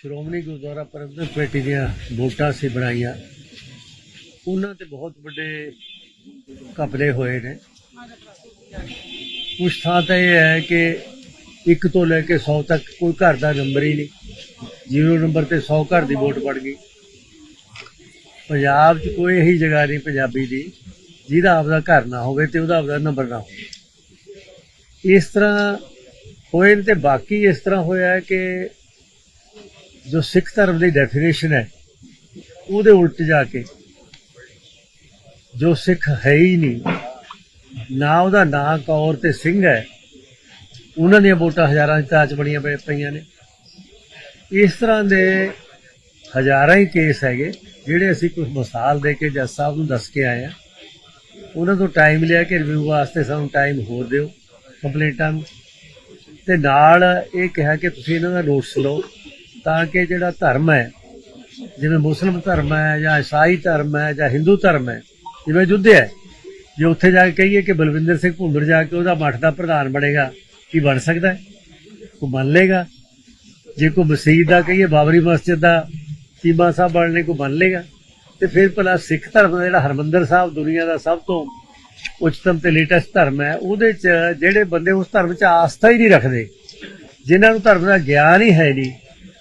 ਸ਼੍ਰੋਮਣੀ ਗੁਰਦੁਆਰਾ ਪ੍ਰਬੰਧਕ committee ਦੀਆਂ ਵੋਟਾਂ ਸੀ ਬਣਾਈਆਂ। ਉਹਨਾਂ ਤੇ ਬਹੁਤ ਵੱਡੇ ਕਪੜੇ ਹੋਏ ਨੇ। ਕੁਛ ਥਾਂ ਤਾਂ ਇਹ ਹੈ ਕਿ ਇੱਕ ਤੋਂ ਲੈ ਕੇ 100 ਤੱਕ ਕੋਈ ਘਰ ਦਾ ਨੰਬਰ ਹੀ ਨਹੀਂ। ਜ਼ੀਰੋ ਨੰਬਰ ਤੇ 100 ਘਰ ਦੀ ਵੋਟ ਪੜ ਗਈ। ਪੰਜਾਬ 'ਚ ਕੋਈ ਇਹੀ ਜਗ੍ਹਾ ਨਹੀਂ ਪੰਜਾਬੀ ਦੀ ਜਿਹਦਾ ਆਪਦਾ ਘਰ ਨਾ ਹੋਵੇ ਤੇ ਉਹਦਾ ਆਪਦਾ ਨੰਬਰ ਨਾ ਹੋਵੇ। ਇਸ ਤਰ੍ਹਾਂ ਹੋਏ ਨੇ ਤੇ ਬਾਕੀ ਇਸ ਤਰ੍ਹਾਂ ਹੋਇਆ ਕਿ ਜੋ ਸਿੱਖ ਧਰਮ ਦੀ ਡੈਫੀਨੇਸ਼ਨ ਹੈ, ਉਹਦੇ ਉਲਟ ਜਾ ਕੇ ਜੋ ਸਿੱਖ ਹੈ ਹੀ ਨਹੀਂ, ਨਾ ਉਹਦਾ ਨਾਂ ਕੌਰ ਤੇ ਸਿੰਘ ਹੈ, ਉਹਨਾਂ ਦੀਆਂ ਵੋਟਾਂ ਹਜ਼ਾਰਾਂ ਦੀ ਤਾਚ ਬਣੀਆਂ ਪਈਆਂ ਨੇ। ਇਸ ਤਰ੍ਹਾਂ ਦੇ ਹਜ਼ਾਰਾਂ ਹੀ ਕੇਸ ਹੈਗੇ, ਜਿਹੜੇ ਅਸੀਂ ਕੁਝ ਮਿਸਾਲ ਦੇ ਕੇ ਜੱਜ ਸਾਹਿਬ ਨੂੰ ਦੱਸ ਕੇ ਆਏ ਆ ਉਹਨਾਂ ਤੋਂ ਟਾਈਮ ਲਿਆ ਕਿ ਰਿਵਿਊ ਵਾਸਤੇ ਸਾਨੂੰ ਟਾਈਮ ਹੋਰ ਦਿਓ ਕੰਪਲੇਂਟਾਂ ਨੂੰ ਤੇ ਨਾਲ ਇਹ ਕਿਹਾ ਕਿ ਤੁਸੀਂ ਇਹਨਾਂ ਦਾ ਨੋਟਸ ਲਓ। ਤਾਂ ਕਿ ਜਿਹੜਾ ਧਰਮ ਹੈ, ਜਿਵੇਂ ਮੁਸਲਮ ਧਰਮ ਹੈ ਜਾਂ ਈਸਾਈ ਧਰਮ ਹੈ ਜਾਂ ਹਿੰਦੂ ਧਰਮ ਹੈ, ਜਿਵੇਂ ਯੁੱਧ ਹੈ, ਜੇ ਉੱਥੇ ਜਾ ਕੇ ਕਹੀਏ ਕਿ ਬਲਵਿੰਦਰ ਸਿੰਘ ਭੁੰਦਰ ਜਾ ਕੇ ਉਹਦਾ ਮੱਠ ਦਾ ਪ੍ਰਧਾਨ ਬਣੇਗਾ, ਕੀ ਬਣ ਸਕਦਾ ਹੈ? ਕੋਈ ਮੰਨ ਲੇਗਾ ਜੇ ਕੋਈ ਮਸਜਿਦ ਦਾ ਕਹੀਏ, ਬਾਬਰੀ ਮਸਜਿਦ ਦਾ ਚੀਮਾ ਸਾਹਿਬ ਬਣਨੇ ਕੋ ਮੰਨ ਲੇਗਾ ਤੇ ਫਿਰ ਭਲਾ ਸਿੱਖ ਧਰਮ ਦਾ ਜਿਹੜਾ ਹਰਮੰਦਰ ਸਾਹਿਬ ਦੁਨੀਆ ਦਾ ਸਭ ਤੋਂ ਉੱਚਤਮ ਤੇ ਲੇਟੈਸਟ ਧਰਮ ਹੈ, ਉਹਦੇ ਚ ਜਿਹੜੇ ਬੰਦੇ ਉਸ ਧਰਮ ਚ ਆਸਥਾ ਹੀ ਨਹੀਂ ਰੱਖਦੇ, ਜਿਨ੍ਹਾਂ ਨੂੰ ਧਰਮ ਦਾ ਗਿਆਨ ਹੀ ਹੈ ਨਹੀਂ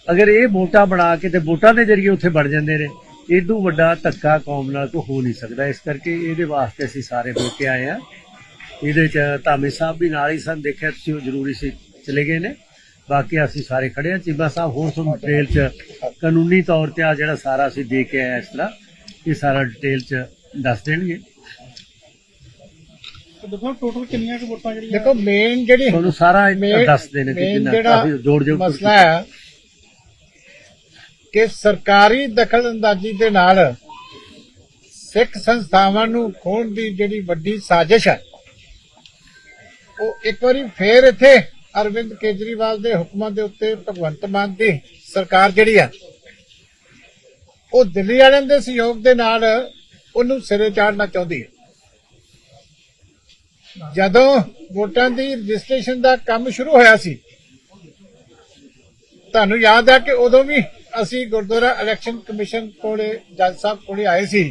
ਅਗਰ ਇਹ ਵੋਟਾਂ ਬਣਾ ਕੇ ਤੇ ਵੋਟਾਂ ਦੇ ਜ਼ਰੀਏ ਉੱਥੇ ਵੜ ਜਾਂਦੇ ਨੇ ਇਦੋਂ ਵੱਡਾ ਧੱਕਾ ਕੌਮ ਨਾਲ ਤੋਂ ਹੋ ਨਹੀਂ ਸਕਦਾ। ਇਸ ਕਰਕੇ ਇਹਦੇ ਵਾਸਤੇ ਅਸੀਂ ਸਾਰੇ ਹੋ ਕੇ ਆਏ ਆ ਇਹਦੇ ਚ ਧਾਮੀ ਸਾਹਿਬ ਵੀ ਨਾਲ ਹੀ ਸਨ ਦੇਖਿਆ ਤੁਸੀਂ ਉਹ ਜ਼ਰੂਰੀ ਸੀ ਚਲੇ ਗਏ ਨੇ। ਬਾਕੀ ਅਸੀਂ ਸਾਰੇ ਖੜੇ ਆ ਚੀਮਾ ਸਾਹਿਬ ਹੋਰ ਤੁਹਾਨੂੰ ਡਿਟੇਲ ਚ ਕਾਨੂੰਨੀ ਤੌਰ ਤੇ ਆ ਜਿਹੜਾ ਸਾਰਾ ਅਸੀਂ ਦੇ ਕੇ ਆਏ ਇਸ ਤਰ੍ਹਾਂ ਇਹ ਸਾਰਾ ਡਿਟੇਲ ਚ ਦੱਸ ਦੇਣਗੇ। ਤੇ ਦੇਖੋ ਟੋਟਲ ਕਿੰਨੀਆਂ ਕੁ ਵੋਟਾਂ ਜਿਹੜੀਆਂ ਦੇਖੋ ਮੇਨ ਜਿਹੜੀ ਤੁਹਾਨੂੰ ਸਾਰਾ ਦੱਸ ਦੇਣੇ ਕਿ ਕਿੰਨਾ ਕਾਫੀ ਜੋੜ ਜੋ ਮਸਲਾ ਹੈ ਕਿ ਸਰਕਾਰੀ ਦਖਲਅੰਦਾਜ਼ੀ ਦੇ ਨਾਲ ਸਿੱਖ ਸੰਸਥਾਵਾਂ ਨੂੰ ਖੋਣ ਦੀ ਜਿਹੜੀ ਵੱਡੀ ਸਾਜ਼ਿਸ਼ ਹੈ, ਉਹ ਇੱਕ ਵਾਰੀ ਫੇਰ ਇੱਥੇ ਅਰਵਿੰਦ ਕੇਜਰੀਵਾਲ ਦੇ ਹੁਕਮਾਂ ਦੇ ਉੱਤੇ ਭਗਵੰਤ ਮਾਨ ਦੀ ਸਰਕਾਰ ਜਿਹੜੀ ਹੈ, ਉਹ ਦਿੱਲੀ ਵਾਲਿਆਂ ਦੇ ਸਹਿਯੋਗ ਦੇ ਨਾਲ ਉਹਨੂੰ ਸਿਰੇ ਚਾੜਨਾ ਚਾਹੁੰਦੀ ਹੈ। ਜਦੋਂ ਵੋਟਾਂ ਦੀ ਰਜਿਸਟ੍ਰੇਸ਼ਨ ਦਾ ਕੰਮ ਸ਼ੁਰੂ ਹੋਇਆ ਸੀ, ਤੁਹਾਨੂੰ ਯਾਦ ਹੈ ਕਿ ਉਦੋਂ ਵੀ ਅਸੀਂ ਗੁਰਦੁਆਰਾ ਇਲੈਕਸ਼ਨ ਕਮਿਸ਼ਨ ਕੋਲੇ ਜੱਜ ਸਾਹਿਬ ਕੋਲੇ ਆਏ ਸੀ।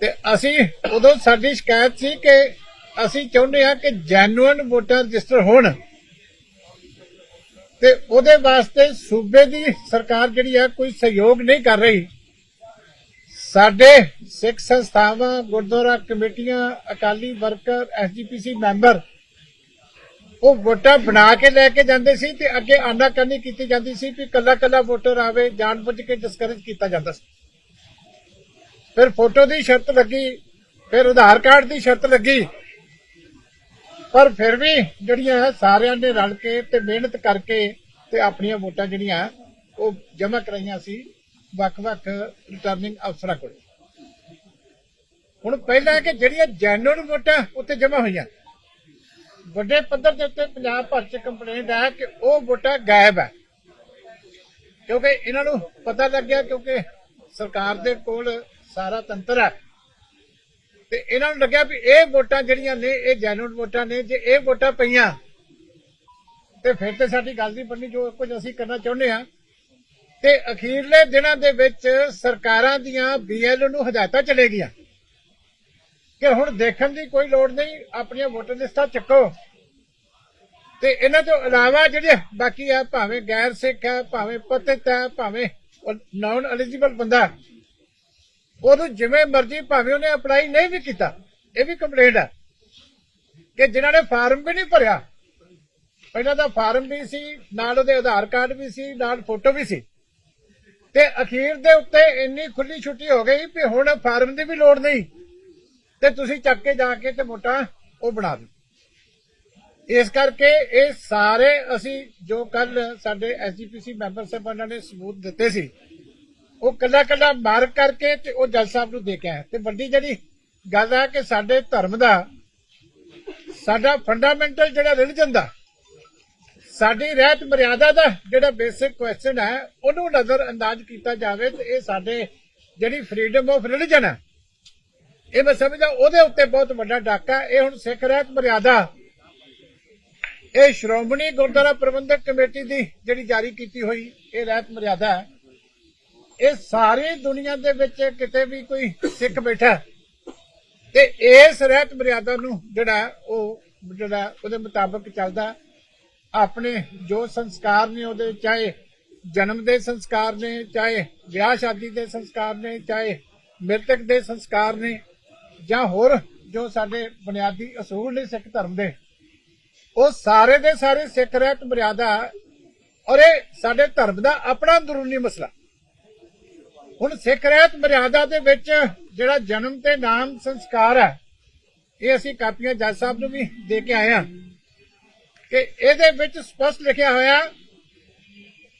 ਤੇ ਅਸੀਂ ਉਦੋਂ ਸਾਡੀ ਸ਼ਿਕਾਇਤ ਸੀ ਕਿ ਅਸੀਂ ਚਾਹੁੰਦੇ ਹਾਂ ਕਿ ਜੈਨੂਇਨ ਵੋਟਰ ਰਜਿਸਟਰ ਹੋਣ। ਤੇ ਉਹਦੇ ਵਾਸਤੇ ਸੂਬੇ ਦੀ ਸਰਕਾਰ ਜਿਹੜੀ ਆ ਕੋਈ ਸਹਿਯੋਗ ਨਹੀਂ ਕਰ ਰਹੀ। ਸਾਡੇ ਸਿੱਖ ਸੰਸਥਾਵਾਂ, ਗੁਰਦੁਆਰਾ ਕਮੇਟੀਆਂ, ਅਕਾਲੀ ਵਰਕਰ ਐਸਜੀਪੀਸੀ ਮੈਂਬਰ ਉਹ ਵੋਟਾਂ ਬਣਾ ਕੇ ਲੈ ਕੇ ਜਾਂਦੇ ਸੀ ਤੇ ਅੱਗੇ ਆਨਾਕਾਨੀ ਕੀਤੀ ਜਾਂਦੀ ਸੀ ਕਿ ਕੱਲਾ ਕੱਲਾ ਵੋਟਰ ਆਵੇ, ਜਾਣਬੁੱਝ ਕੇ ਡਿਸਕਰੇਜ ਕੀਤਾ ਜਾਂਦਾ ਸੀ। ਫਿਰ ਫੋਟੋ ਦੀ ਸ਼ਰਤ ਲੱਗੀ, ਫਿਰ ਆਧਾਰ ਕਾਰਡ ਦੀ ਸ਼ਰਤ ਲੱਗੀ। ਪਰ ਫਿਰ ਵੀ ਜਿਹੜੀਆਂ ਸਾਰਿਆਂ ਨੇ ਰਲ ਕੇ ਤੇ ਮਿਹਨਤ ਕਰਕੇ ਤੇ ਆਪਣੀਆਂ ਵੋਟਾਂ ਜਿਹੜੀਆਂ, ਉਹ ਜਮ੍ਹਾਂ ਕਰਾਈਆਂ ਸੀ ਵੱਖ-ਵੱਖ ਰਿਟਰਨਿੰਗ ਅਫਸਰਾਂ ਕੋਲ। ਹੁਣ ਪਹਿਲਾਂ ਕਿ ਜਿਹੜੀਆਂ ਜੈਨੂਨ ਵੋਟਾਂ ਉੱਤੇ ਜਮ੍ਹਾਂ ਹੋਈਆਂ ਵੱਡੇ ਪੱਧਰ ਦੇ ਉੱਤੇ ਪੰਜਾਬ ਭਰ ਚ ਕੰਪਲੇਂਟ ਹੈ ਕਿ ਉਹ ਵੋਟਾਂ ਗਾਇਬ ਹੈ। ਕਿਉਂਕਿ ਇਹਨਾਂ ਨੂੰ ਪਤਾ ਲੱਗਿਆ ਕਿਉਂਕਿ ਸਰਕਾਰ ਦੇ ਕੋਲ ਸਾਰਾ ਤੰਤਰ ਹੈ। ਤੇ ਇਹਨਾਂ ਨੂੰ ਲੱਗਿਆ ਵੀ ਇਹ ਵੋਟਾਂ ਜਿਹੜੀਆਂ ਨੇ, ਇਹ ਜੈਨੂਨ ਵੋਟਾਂ ਨੇ, ਜੇ ਇਹ ਵੋਟਾਂ ਪਈਆਂ, ਤੇ ਫਿਰ ਤੇ ਸਾਡੀ ਗੱਲ ਨਹੀਂ ਬਣਨੀ, ਜੋ ਕੁਝ ਅਸੀਂ ਕਰਨਾ ਚਾਹੁੰਦੇ ਹਾਂ। ਤੇ ਅਖੀਰਲੇ ਦਿਨਾਂ ਦੇ ਵਿੱਚ ਸਰਕਾਰਾਂ ਦੀਆਂ ਬੀਐਲਓ ਨੂੰ ਹਦਾਇਤਾਂ ਚਲੇ ਗਈਆਂ। ਕਿ ਹੁਣ ਦੇਖਣ ਦੀ ਕੋਈ ਲੋੜ ਨਹੀਂ, ਆਪਣੀਆਂ ਵੋਟਰ ਲਿਸਟਾਂ ਚੱਕੋ। ਤੇ ਇਹਨਾਂ ਤੋਂ ਇਲਾਵਾ ਜਿਹੜੇ ਬਾਕੀ ਆ, ਭਾਵੇਂ ਗੈਰ ਸਿੱਖ ਹੈ ਭਾਵੇਂ ਪਤਿਤ ਹੈ ਭਾਵੇਂ ਨਾਨ ਐਲੀਜੀਬਲ ਬੰਦਾ, ਉਹਨੂੰ ਜਿਵੇਂ ਮਰਜ਼ੀ ਭਾਵੇਂ ਉਹਨੇ ਅਪਲਾਈ ਨਹੀਂ ਵੀ ਕੀਤਾ, ਇਹ ਵੀ ਕੰਪਲੇਂਟ ਹੈ ਕਿ ਜਿਨ੍ਹਾਂ ਨੇ ਫਾਰਮ ਵੀ ਨਹੀਂ ਭਰਿਆ। ਪਹਿਲਾਂ ਤਾਂ ਫਾਰਮ ਵੀ ਸੀ, ਨਾਲ ਉਹਦੇ ਆਧਾਰ ਕਾਰਡ ਵੀ ਸੀ, ਨਾਲ ਫੋਟੋ ਵੀ ਸੀ। ਤੇ ਅਖੀਰ ਦੇ ਉੱਤੇ ਇੰਨੀ ਖੁੱਲੀ ਛੁੱਟੀ ਹੋ ਗਈ ਵੀ ਹੁਣ ਫਾਰਮ ਦੀ ਵੀ ਲੋੜ ਨਹੀਂ। ਤੇ ਤੁਸੀਂ ਚੱਕ ਕੇ ਜਾ ਕੇ ਤੇ ਮੋਟਾ ਉਹ ਬਣਾ ਦਿਓ। ਇਸ ਕਰਕੇ ਇਹ ਸਾਰੇ ਅਸੀਂ ਜੋ ਕੱਲ ਸਾਡੇ ਐਸਜੀਪੀਸੀ ਮੈਂਬਰ ਸਾਹਿਬਾਨਾਂ ਨੇ ਸਬੂਤ ਦਿੱਤੇ ਸੀ, ਉਹ ਕੱਲਾ ਕੱਲਾ ਮਾਰਕ ਕਰਕੇ ਤੇ ਉਹ ਜੱਜ ਸਾਹਿਬ ਨੂੰ ਦੇ ਕੇ ਆਏ। ਤੇ ਵੱਡੀ ਜਿਹੜੀ ਗੱਲ ਹੈ ਕਿ ਸਾਡੇ ਧਰਮ ਦਾ, ਸਾਡਾ ਫੰਡਾਮੈਂਟਲ ਜਿਹੜਾ ਰਿਲੀਜਨ ਦਾ, ਸਾਡੀ ਰਹਿਤ ਮਰਿਆਦਾ ਦਾ ਜਿਹੜਾ ਬੇਸਿਕ ਕੁਐਸਚਨ ਹੈ, ਉਹਨੂੰ ਨਜ਼ਰ ਅੰਦਾਜ਼ ਕੀਤਾ ਜਾਵੇ ਤੇ ਇਹ ਸਾਡੇ ਜਿਹੜੀ ਫਰੀडम ਆਫ ਰਿਲੀਜਨ ਹੈ ਇਹ ਮੈਂ ਸਮਝਦਾ, ਉਹਦੇ ਉੱਤੇ ਬਹੁਤ ਵੱਡਾ ਡਾਕਾ ਇਹ ਹੁਣ ਸਿੱਖ ਰਹਿਤ ਮਰਿਆਦਾ। ਇਹ ਸ਼੍ਰੋਮਣੀ ਗੁਰਦੁਆਰਾ ਪ੍ਰਬੰਧਕ ਕਮੇਟੀ ਦੀ ਜਿਹੜੀ ਜਾਰੀ ਕੀਤੀ ਹੋਈ ਇਹ ਰਹਿਤ ਮਰਿਆਦਾ ਹੈ। ਇਹ ਸਾਰੀ ਦੁਨੀਆ ਦੇ ਵਿੱਚ ਕਿਤੇ ਵੀ ਕੋਈ ਸਿੱਖ ਬੈਠਾ ਤੇ ਇਸ ਰਹਿਤ ਮਰਿਆਦਾ ਨੂੰ ਜਿਹੜਾ ਉਹ ਜਿਹੜਾ ਉਹਦੇ ਮੁਤਾਬਕ ਚੱਲਦਾ ਆਪਣੇ ਜੋ ਸੰਸਕਾਰ ਨੇ ਉਹਦੇ, ਚਾਹੇ ਜਨਮ ਦੇ ਸੰਸਕਾਰ ਨੇ, ਚਾਹੇ ਵਿਆਹ ਸ਼ਾਦੀ ਦੇ ਸੰਸਕਾਰ ਨੇ, ਚਾਹੇ ਮ੍ਰਿਤਕ ਦੇ ਸੰਸਕਾਰ ਨੇ ਜਾਂ ਹੋਰ ਜੋ ਸਾਡੇ ਬੁਨਿਆਦੀ ਅਸੂਲ ਨੇ ਸਿੱਖ ਧਰਮ ਦੇ, ਉਹ ਸਾਰੇ ਦੇ ਸਾਰੇ ਸਿੱਖ ਰਹਿਤ ਮਰਿਆਦਾ ਔਰ ਇਹ ਸਾਡੇ ਧਰਮ ਦਾ ਆਪਣਾ ਅੰਦਰੂਨੀ ਮਸਲਾ। ਹੁਣ ਸਿੱਖ ਰਹਿਤ ਮਰਿਆਦਾ ਦੇ ਵਿੱਚ ਜਿਹੜਾ ਜਨਮ ਤੇ ਨਾਮ ਸੰਸਕਾਰ ਹੈ, ਇਹ ਅਸੀਂ ਕਾਪੀਆਂ ਜੱਜ ਸਾਹਿਬ ਨੂੰ ਵੀ ਦੇ ਕੇ ਆਏ ਹਾਂ ਕਿ ਇਹਦੇ ਵਿੱਚ ਸਪਸ਼ਟ ਲਿਖਿਆ ਹੋਇਆ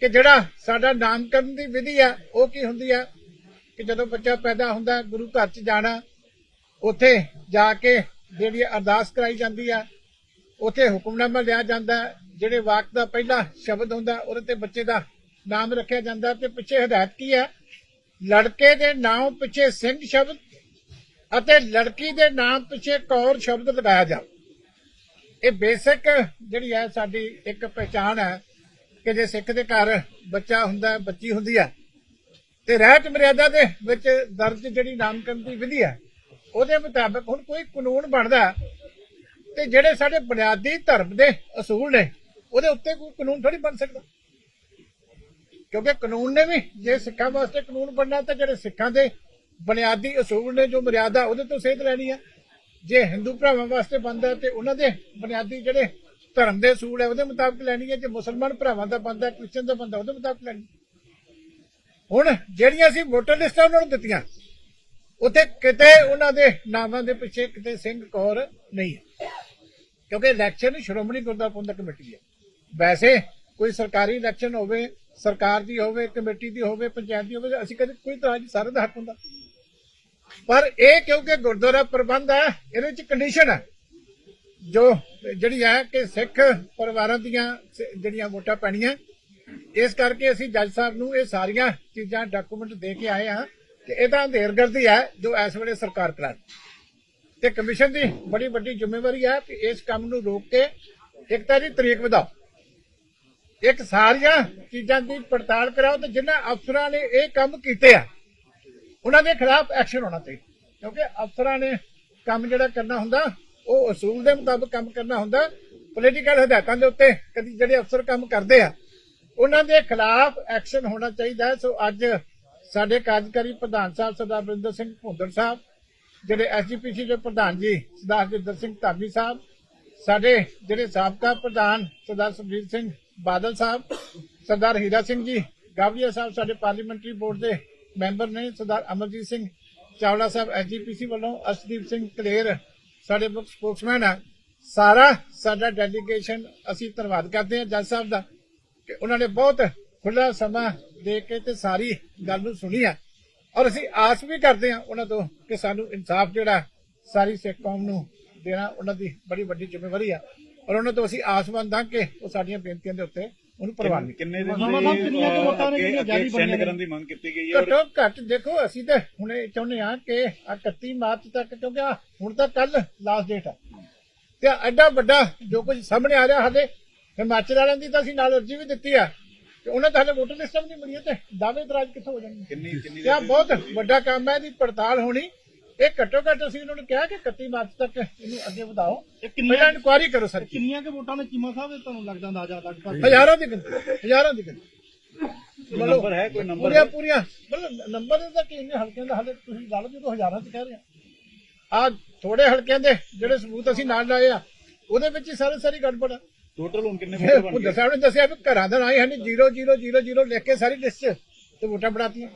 ਕਿ ਜਿਹੜਾ ਸਾਡਾ ਨਾਮਕਰਨ ਦੀ ਵਿਧੀ ਆ ਉਹ ਕੀ ਹੁੰਦੀ ਆ ਕਿ ਜਦੋਂ ਬੱਚਾ ਪੈਦਾ ਹੁੰਦਾ, ਗੁਰੂ ਘਰ ਚ ਜਾਣਾ ਉੱਥੇ ਜਾ ਕੇ ਜਿਹੜੀ ਅਰਦਾਸ ਕਰਾਈ ਜਾਂਦੀ ਆ, ਉੱਥੇ ਹੁਕਮਨਾਮਾ ਲਿਆ ਜਾਂਦਾ ਹੈ। ਜਿਹੜੇ ਵਾਕ ਦਾ ਪਹਿਲਾ ਸ਼ਬਦ ਹੁੰਦਾ, ਉਹਦੇ ਤੇ ਬੱਚੇ ਦਾ ਨਾਮ ਰੱਖਿਆ ਜਾਂਦਾ ਤੇ ਪਿੱਛੇ ਹਦਾਇਤ ਕੀ ਹੈ ਲੜਕੇ ਦੇ ਨਾਮ ਪਿੱਛੇ ਸਿੰਘ ਸ਼ਬਦ ਅਤੇ ਲੜਕੀ ਦੇ ਨਾਮ ਪਿੱਛੇ ਕੌਰ ਸ਼ਬਦ ਲਗਾਇਆ ਜਾ ਇਹ ਬੇਸਿਕ ਜਿਹੜੀ ਹੈ ਸਾਡੀ ਇੱਕ ਪਛਾਣ ਹੈ ਕਿ ਜੇ ਸਿੱਖ ਦੇ ਘਰ ਬੱਚਾ ਹੁੰਦਾ, ਬੱਚੀ ਹੁੰਦੀ ਹੈ ਤੇ ਰਹਿਤ ਮਰਿਆਦਾ ਦੇ ਵਿੱਚ ਦਰਜ ਜਿਹੜੀ ਨਾਮਕਰਨ ਦੀ ਵਿਧੀ ਹੈ ਉਹਦੇ ਮੁਤਾਬਕ ਹੁਣ ਕੋਈ ਕਾਨੂੰਨ ਬਣਦਾ ਤੇ ਜਿਹੜੇ ਸਾਡੇ ਬੁਨਿਆਦੀ ਧਰਮ ਦੇ ਅਸੂਲ ਨੇ, ਉਹਦੇ ਉੱਤੇ ਕੋਈ ਕਾਨੂੰਨ ਥੋੜੀ ਬਣ ਸਕਦਾ। ਕਿਉਂਕਿ ਕਾਨੂੰਨ ਨੇ ਵੀ, ਜੇ ਸਿੱਖਾਂ ਵਾਸਤੇ ਕਾਨੂੰਨ ਬਣਨਾ ਤਾਂ ਜਿਹੜੇ ਸਿੱਖਾਂ ਦੇ ਬੁਨਿਆਦੀ ਅਸੂਲ ਨੇ, ਜੋ ਮਰਿਆਦਾ, ਉਹਦੇ ਤੋਂ ਸੇਧ ਲੈਣੀ ਹੈ ਜੇ ਹਿੰਦੂ ਭਰਾਵਾਂ ਵਾਸਤੇ ਬਣਦਾ ਤੇ ਉਹਨਾਂ ਦੇ ਬੁਨਿਆਦੀ ਜਿਹੜੇ ਧਰਮ ਦੇ ਅਸੂਲ ਹੈ ਉਹਦੇ ਮੁਤਾਬਕ ਲੈਣੀ ਹੈ ਜੇ ਮੁਸਲਮਾਨ ਭਰਾਵਾਂ ਦਾ ਬਣਦਾ ਕ੍ਰਿਸਚਨ ਦਾ ਬਣਦਾ, ਉਹਦੇ ਮੁਤਾਬਕ ਲੈਣੀ ਹੁਣ ਜਿਹੜੀਆਂ ਅਸੀਂ ਵੋਟਰ ਲਿਸਟਾਂ ਉਹਨਾਂ ਨੂੰ ਦਿੱਤੀਆਂ ਉੱਥੇ ਕਿਤੇ ਉਹਨਾਂ ਦੇ ਨਾਮਾਂ ਦੇ ਪਿੱਛੇ ਕਿਤੇ ਸਿੰਘ ਕੌਰ ਨਹੀਂ ਹੈ। ਕਿਉਂਕਿ ਇਲੈਕਸ਼ਨ ਸ਼੍ਰੋਮਣੀ ਗੁਰਦੁਆਰਾ ਪ੍ਰਬੰਧਕ ਕਮੇਟੀ ਹੈ। ਵੈਸੇ ਕੋਈ ਸਰਕਾਰੀ ਇਲੈਕਸ਼ਨ ਹੋਵੇ, ਸਰਕਾਰ ਦੀ ਹੋਵੇ, ਕਮੇਟੀ ਦੀ ਹੋਵੇ, ਪੰਚਾਇਤ ਦੀ ਹੋਵੇ, ਅਸੀਂ ਕਦੇ ਕੋਈ ਤਰ੍ਹਾਂ ਦੀ ਸਾਰੇ ਦਾ ਹੱਕ ਹੁੰਦਾ। ਪਰ ਇਹ ਕਿਉਂਕਿ ਗੁਰਦੁਆਰਾ ਪ੍ਰਬੰਧ ਹੈ, ਇਹਦੇ ਵਿੱਚ ਕੰਡੀਸ਼ਨ ਹੈ। ਜੋ ਜਿਹੜੀ ਹੈ ਕਿ ਸਿੱਖ ਪਰਿਵਾਰਾਂ ਦੀਆਂ ਜਿਹੜੀਆਂ ਵੋਟਾਂ ਪੈਣੀਆਂ, ਇਸ ਕਰਕੇ ਅਸੀਂ ਜੱਜ ਸਾਹਿਬ ਨੂੰ ਇਹ ਸਾਰੀਆਂ ਚੀਜ਼ਾਂ ਡਾਕੂਮੈਂਟ ਦੇ ਕੇ ਆਏ ਹਾਂ। ਇਹ ਤਾਂ ਅੰਧੇਰਗਰਦੀ ਹੈ ਜੋ ਇਸ ਵੇਲੇ ਸਰਕਾਰ ਕਰਾ ਤੇ ਕਮਿਸ਼ਨ ਦੀ ਬੜੀ ਵੱਡੀ ਜ਼ਿੰਮੇਵਾਰੀ ਹੈ ਕਿ ਇਸ ਕੰਮ ਨੂੰ ਰੋਕ ਕੇ ਇੱਕ ਤਾਂ ਦੀ ਤਰੀਕ ਵਧਾਓ। ਇੱਕ ਸਾਰੀਆਂ ਚੀਜ਼ਾਂ ਦੀ ਪੜਤਾਲ ਕਰਾਓ ਤੇ ਜਿਨ੍ਹਾਂ ਅਫਸਰਾਂ ਨੇ ਇਹ ਕੰਮ ਕੀਤੇ ਆ, ਉਹਨਾਂ ਦੇ ਖਿਲਾਫ ਐਕਸ਼ਨ ਹੋਣਾ ਚਾਹੀਦਾ। ਕਿਉਂਕਿ ਅਫਸਰਾਂ ਨੇ ਕੰਮ ਜਿਹੜਾ ਕਰਨਾ ਹੁੰਦਾ, ਉਹ ਅਸੂਲ ਦੇ ਮੁਤਾਬਕ ਕੰਮ ਕਰਨਾ ਹੁੰਦਾ ਪੋਲੀਟੀਕਲ ਹਦਾਇਤਾਂ ਦੇ ਉੱਤੇ ਕਦੀ ਜਿਹੜੇ ਅਫਸਰ ਕੰਮ ਕਰਦੇ ਆ, ਉਹਨਾਂ ਦੇ ਖਿਲਾਫ ਐਕਸ਼ਨ ਹੋਣਾ ਚਾਹੀਦਾ ਸੋ ਅੱਜ ਸਾਡੇ ਕਾਰਜਕਾਰੀ ਪ੍ਰਧਾਨ ਸਾਹਿਬ ਸਰਦਾਰ ਬਰਿੰਦਰ ਸਿੰਘ ਭੁੰਦੜ ਸਾਹਿਬ, ਜਿਹੜੇ ਐਸਜੀਪੀਸੀ ਦੇ ਪ੍ਰਧਾਨ ਜੀ, ਸਰਦਾਰ ਜਿੰਦਰ ਸਿੰਘ ਧਾਮੀ ਸਾਹਿਬ, ਸਾਡੇ ਜਿਹੜੇ ਸਾਬਕਾ ਪ੍ਰਧਾਨ ਸਰਦਾਰ ਸੁਖਬੀਰ ਸਿੰਘ ਬਾਦਲ ਸਾਹਿਬ, ਸਰਦਾਰ ਹੀਰਾ ਸਿੰਘ ਜੀ, ਗਾਵਲੀਆ ਸਾਹਿਬ ਸਾਡੇ ਪਾਰਲੀਮੈਂਟਰੀ ਬੋਰਡ ਦੇ ਮੈਂਬਰ ਨੇ, ਸਰਦਾਰ ਅਮਰਜੀਤ ਸਿੰਘ ਚਾਵਲਾ ਸਾਹਿਬ ਐਸਜੀਪੀਸੀ ਵੱਲੋਂ ਅਸ਼ਦੀਪ ਸਿੰਘ ਕਲੇਰ ਸਾਡੇ ਮੁੱਖ ਸਪੋਕਸਮੈਨ ਆ। ਸਾਰਾ ਸਾਡਾ ਡੈਲੀਗੇਸ਼ਨ ਅਸੀਂ ਧੰਨਵਾਦ ਕਰਦੇ ਹਾਂ ਜੱਜ ਸਾਹਿਬ ਦਾ ਕਿ ਉਹਨਾਂ ਨੇ ਬਹੁਤ ਖੁੱਲਾ ਸਮਾਂ ਦੇ ਕੇ ਤੇ ਸਾਰੀ ਗੱਲ ਨੂੰ ਸੁਣੀ ਆ। ਔਰ ਅਸੀਂ ਆਸ ਵੀ ਕਰਦੇ ਹਾਂ ਉਹਨਾਂ ਤੋਂ ਕਿ ਸਾਨੂੰ ਇਨਸਾਫ ਜਿਹੜਾ ਸਾਰੀ ਸਿੱਖ ਕੌਮ ਨੂੰ ਦੇਣਾ ਉਹਨਾਂ ਦੀ ਬੜੀ ਵੱਡੀ ਜ਼ਿੰਮੇਵਾਰੀ ਆ। ਔਰ ਉਹਨਾਂ ਤੋਂ ਅਸੀਂ ਆਸਮੰਦ ਹਾਂ ਕਿ ਉਹ ਸਾਡੀਆਂ ਬੇਨਤੀਆਂ ਦੇ ਉੱਤੇ ਉਹਨੂੰ ਪ੍ਰਵਾਨ ਨਹੀਂ ਕਿੰਨੇ ਦਿਨ ਸਾਹਿਬ ਕਿੰਨੀਆਂ ਕੁ ਵੋਟਾਂ ਨੇ ਜਿਹੜੀਆਂ ਜਾਰੀ ਬਣੀਆਂ ਕਰਨ ਦੀ ਮੰਗ ਕੀਤੀ ਗਈ ਹੈ ਔਰ ਘੱਟੋ ਘੱਟ ਦੇਖੋ ਅਸੀਂ ਤਾਂ ਹੁਣੇ ਚਾਹੁੰਦੇ ਹਾਂ ਕਿ ਆਹ 31 ਮਾਰਚ ਤੱਕ ਕਿਉਂਕਿ ਹੁਣ ਤਾਂ ਕੱਲ ਲਾਸਟ ਡੇਟ ਆ। ਤੇ ਐਡਾ ਵੱਡਾ ਜੋ ਕੁਝ ਸਾਹਮਣੇ ਆ ਰਿਹਾ ਹਾਲੇ ਹਿਮਾਚਲ ਵਾਲਿਆਂ ਦੀ ਤਾਂ ਅਸੀਂ ਨਾਲ ਅਰਜ਼ੀ ਵੀ ਦਿੱਤੀ ਆ। ਤੇ ਉਹਨਾਂ ਤਾਂ ਹਾਲੇ ਵੋਟਰ ਲਿਸਟਾਂ ਵੀ ਨਹੀਂ ਬਣੀਆਂ ਤੇ ਦਾਅਵੇ ਦਰਾਜ ਕਿੱਥੋਂ ਹੋ ਜਾਣਗੇ? ਕਿੰਨੀ ਕਿੰਨੀ ਆਹ ਬਹੁਤ ਵੱਡਾ ਕੰਮ ਹੈ ਇਹਦੀ ਪੜਤਾਲ ਹੋਣੀ। ਇਹ ਘੱਟੋ ਘੱਟ ਅਸੀਂ ਉਹਨਾਂ ਨੂੰ ਕਿਹਾ ਕਿ 31 ਮਾਰਚ ਤੱਕ ਇਹਨੂੰ ਅੱਗੇ ਵਧਾਓ। ਇਹ ਪਹਿਲਾਂ ਕਿੰਨੀਆਂ ਇਨਕੁਆਰੀ ਕਰੋ ਸਰ ਕਿੰਨੀਆਂ ਕੁ ਵੋਟਾਂ ਨੇ? ਚੀਮਾ ਸਾਹਿਬ ਦੇ ਤੁਹਾਨੂੰ ਲੱਗਦਾ ਅੰਦਾਜ਼ਾ ਲਗਭਗ ਹਜ਼ਾਰਾਂ ਦੀ ਗਿਣਤੀ ਹਜ਼ਾਰਾਂ ਦੀ ਗਿਣਤੀ। ਕੋਈ ਨੰਬਰ ਹੈ ਕੋਈ ਨੰਬਰ ਪੂਰੀਆਂ ਪੂਰੀਆਂ ਮਤਲਬ ਨੰਬਰ ਦਾ ਕਿ ਇੰਨੇ ਹਲਕਿਆਂ ਦਾ? ਹਾਲੇ ਤੁਸੀਂ ਗੱਲ ਜਦੋਂ ਹਜ਼ਾਰਾਂ ਚ ਕਹਿ ਰਹੇ ਆ ਆ ਥੋੜੇ ਹਲਕਿਆਂ ਦੇ ਜਿਹੜੇ ਸਬੂਤ ਅਸੀਂ ਨਾਲ ਲਾਏ ਆ ਉਹਦੇ ਵਿੱਚ ਹੀ ਸਾਰੇ ਸਾਰੀ ਗੜਬੜ ਆ ਟੋਟਲ ਹੁਣ ਕਿੰਨੇ ਵੋਟਰ ਬਣ ਗਏ? ਦੱਸਿਆ ਉਹਨੇ ਦੱਸਿਆ ਵੀ ਘਰਾਂ ਦਾ ਨਾਂ ਹੀ ਹਨ 0000 ਲਿਖ ਕੇ ਸਾਰੀ ਲਿਸਟ ਤੇ ਵੋਟਾਂ ਬਣਾਤੀਆਂ